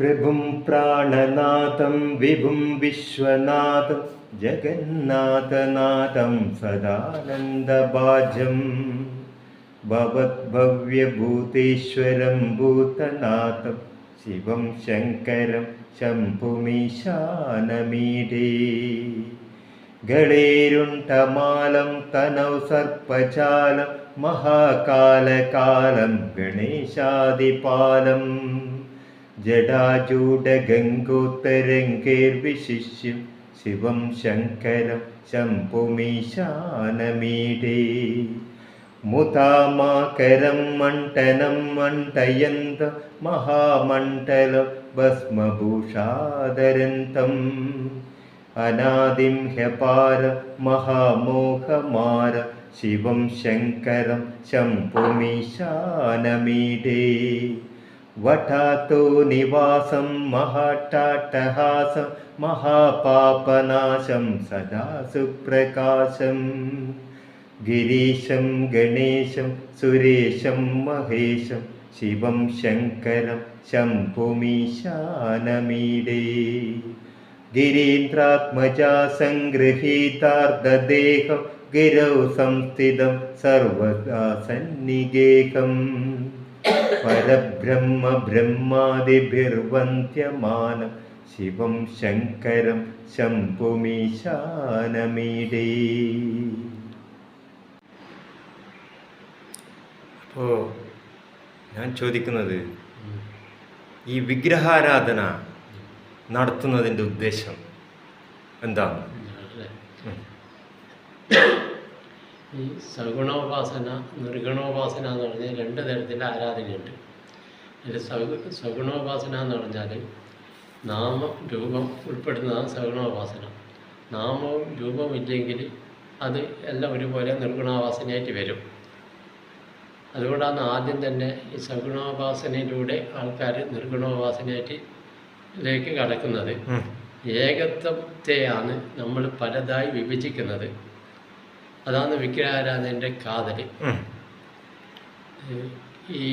പ്രഭും പ്രാണനാഥം വിഭും വിശ്വനാഥം ജഗന്നാഥനാഥം സദാനന്ദഭാജം ഭവദ്ഭവ്യഭൂതേശ്വരം ഭൂതനാഥം ശിവം ശങ്കരം ശംഭുമീശാനമീടേ. ഗണേരുണ്ടമാലം തനൗ സർപ്പചാലം മഹാകാലകാലം ഗണേശാദിപാലം. जडाजूडगङ्गोत्तरङ्गैर्विशिष्यं शिवं शङ्करं शम्पुमिशानमीढे मुतामाकरं मण्टनं मण्टयन्त महामण्टलं भस्मभूषादरन्तम्। अनादिं ह्यपार महामोहमार शिवं शङ्करं शम्पुमिशानमीढे वटातो निवासं महाट्टाट्टहासं महापापनाशं सदा सुप्रकाशम् गिरीशं गणेशं सुरेशं महेशं शिवं शङ्करं शम्भुमीशानमीडे। गिरीन्द्रात्मजा सङ्गृहीतार्धदेहं गिरौ संस्थितं सर्वदा सन्निगेहम्। പരബ്രഹ്മ ബ്രഹ്മാതിഭിർവന്ധ്യമാനം ശിവം ശങ്കരം ശംഭുമീശാനമീടേ. അപ്പോൾ ഞാൻ ചോദിക്കുന്നത് ഈ വിഗ്രഹാരാധന നടത്തുന്നതിന്റെ ഉദ്ദേശം എന്താണ്? ഈ സഗുണോപാസന നിർഗുണോപാസന എന്ന് പറഞ്ഞാൽ രണ്ട് തരത്തിലെ ആരാധനയുണ്ട്. അതിൽ സഗു സഗുണോപാസന എന്ന് പറഞ്ഞാൽ നാമം രൂപം ഉൾപ്പെടുന്നതാണ് സഗുണോപാസന. നാമവും രൂപവും ഇല്ലെങ്കിൽ അത് എല്ലാം ഒരുപോലെ നിർഗുണോപാസനയായിട്ട് വരും. അതുകൊണ്ടാണ് ആദ്യം തന്നെ ഈ സഗുണോപാസനയിലൂടെ ആൾക്കാർ നിർഗുണോപാസനയായിട്ട് ലേക്ക് കടക്കുന്നത്. ഏകത്വത്തെയാണ് നമ്മൾ പലതായി വിഭജിക്കുന്നത്. അതാണ് വിഗ്രഹാരാധന്റെ കാതൽ. ഈ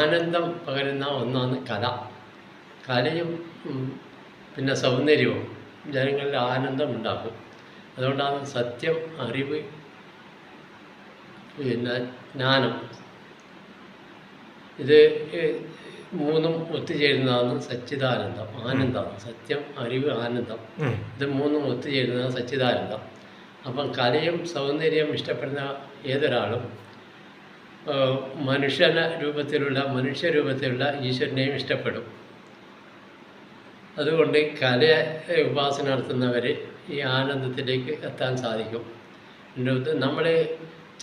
ആനന്ദം പകരുന്ന ഒന്നാണ് കല. കലയും പിന്നെ സൗന്ദര്യവും ജനങ്ങളിൽ ആനന്ദം ഉണ്ടാക്കും അതുകൊണ്ടാണ് സത്യം അറിവ് പിന്നെ ജ്ഞാനം. ഇത് മൂന്നും ഒത്തുചേരുന്നതാണ് സച്ചിദാനന്ദം ആനന്ദം സത്യം അറിവ് ആനന്ദം. ഇത് മൂന്നും ഒത്തുചേരുന്നതാണ് സച്ചിദാനന്ദം. അപ്പം കലയും സൗന്ദര്യം ഇഷ്ടപ്പെടുന്ന ഏതൊരാളും മനുഷ്യന രൂപത്തിലുള്ള മനുഷ്യരൂപത്തിലുള്ള ഈശ്വരനെയും ഇഷ്ടപ്പെടും. അതുകൊണ്ട് കലയെ ഉപാസന നടത്തുന്നവർ ഈ ആനന്ദത്തിലേക്ക് എത്താൻ സാധിക്കും. നമ്മൾ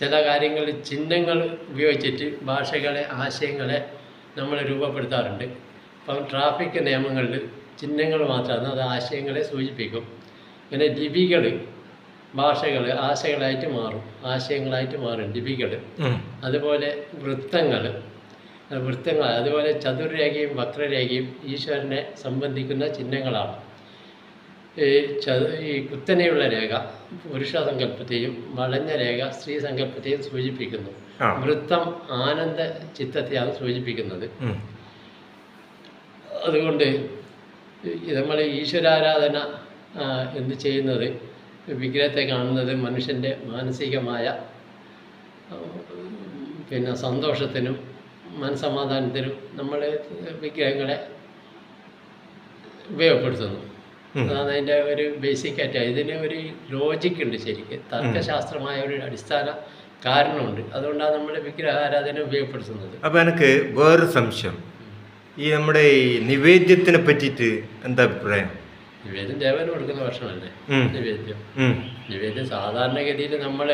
ചില കാര്യങ്ങൾ ചിഹ്നങ്ങൾ ഉപയോഗിച്ചിട്ട് ഭാഷകളെ ആശയങ്ങളെ നമ്മൾ രൂപപ്പെടുത്താറുണ്ട്. അപ്പം ട്രാഫിക് നിയമങ്ങളിൽ ചിഹ്നങ്ങൾ മാത്രമാണ് അത് ആശയങ്ങളെ സൂചിപ്പിക്കും. പിന്നെ ലിപികൾ ഭാഷകൾ ആശയങ്ങളായിട്ട് മാറും. ആശയങ്ങളായിട്ട് മാറും. ലിപികൾ അതുപോലെ വൃത്തങ്ങൾ വൃത്തങ്ങൾ അതുപോലെ ചതുർരേഖയും വക്രരേഖയും ഈശ്വരനെ സംബന്ധിക്കുന്ന ചിഹ്നങ്ങളാണ്. ഈ ചതു ഈ കുത്തനെയുള്ള രേഖ പുരുഷ സങ്കല്പത്തെയും വളഞ്ഞ രേഖ സ്ത്രീ സങ്കല്പത്തെയും സൂചിപ്പിക്കുന്നു വൃത്തം ആനന്ദ ചിത്തത്തെയാണ് സൂചിപ്പിക്കുന്നത്. അതുകൊണ്ട് നമ്മൾ ഈശ്വരാരാധന എന്ത് ചെയ്യുന്നത്? വിഗ്രഹത്തെ കാണുന്നത് മനുഷ്യന്റെ മാനസികമായ പിന്നെ സന്തോഷത്തിനും മനസമാധാനത്തിനും നമ്മൾ വിഗ്രഹങ്ങളെ ഉപയോഗപ്പെടുത്തുന്നു. അതാണ് അതിന്റെ ഒരു ബേസിക് ആയിട്ട്. ഇതിന് ഒരു ലോജിക്ക് ഉണ്ട് ശരിക്കും. തർക്കശാസ്ത്രമായ ഒരു അടിസ്ഥാന കാരണമുണ്ട്. അതുകൊണ്ടാണ് നമ്മൾ വിഗ്രഹാരാധന ഉപയോഗപ്പെടുത്തുന്നത്. അപ്പോൾ എനിക്ക് വേറൊരു സംശയം. ഈ നമ്മുടെ ഈ നിവേദ്യത്തിനെ പറ്റിയിട്ട് എന്താ അഭിപ്രായം? നിവേദ്യം ദേവന് കൊടുക്കുന്ന ഭക്ഷണമല്ലേ? നിവേദ്യം. നിവേദ്യം സാധാരണഗതിയിൽ നമ്മൾ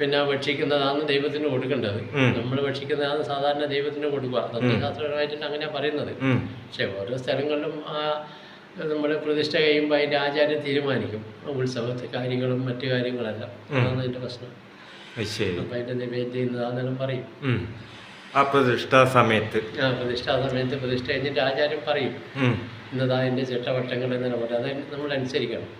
പിന്നെ ഭക്ഷിക്കുന്നതാണ് ദൈവത്തിന് കൊടുക്കേണ്ടത്. നമ്മൾ ഭക്ഷിക്കുന്നതാണ് സാധാരണ ദൈവത്തിന് കൊടുക്കുക. തത്വശാസ്ത്രപരമായിട്ട് അങ്ങനെ പറയുന്നത്. പക്ഷെ ഓരോ സ്ഥലങ്ങളിലും ആ നമ്മൾ പ്രതിഷ്ഠ കഴിയുമ്പോൾ അതിന്റെ ആചാര്യം തീരുമാനിക്കും. ഉത്സവത്തെ കാര്യങ്ങളും മറ്റു കാര്യങ്ങളെല്ലാം. അതാണ് അതിന്റെ പ്രശ്നം. അപ്പം അതിന്റെ നിവേദ്യം ഇന്നതാണെന്നെല്ലാം പറയും. ആ പ്രതിഷ്ഠാ സമയത്ത് ആ പ്രതിഷ്ഠാ സമയത്ത് പ്രതിഷ്ഠ കഴിഞ്ഞിട്ട് ആചാര്യം പറയും. ഇന്നതാ എന്റെ ചിട്ടവട്ടങ്ങൾ എന്നെ പറയും അത് നമ്മൾ അനുസരിക്കണം.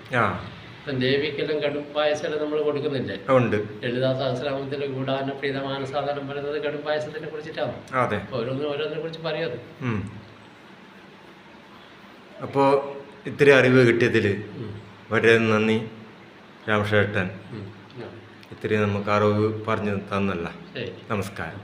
ഇപ്പം ദേവിക്കെല്ലാം കടും പായസം നമ്മൾ കൊടുക്കുന്നില്ലേ? ഉണ്ട്. ലളിതാ സഹസ്രാമത്തിൽ കൂടാന പ്രീതമാനസാധനം പറയുന്നത് കടും പായസത്തിനെ കുറിച്ചിട്ടാണ്. അതെ. ഓരോന്നും ഓരോന്നിനെ കുറിച്ച് പറയാത് അപ്പോ അപ്പോൾ ഇത്രയും അറിവ് കിട്ടിയതിൽ ഉം. വളരെ നന്ദി രാമശേട്ടൻ ഇത്തിരി ഇത്രയും നമുക്ക് അറിവ് പറഞ്ഞു തന്നല്ല. നമസ്കാരം.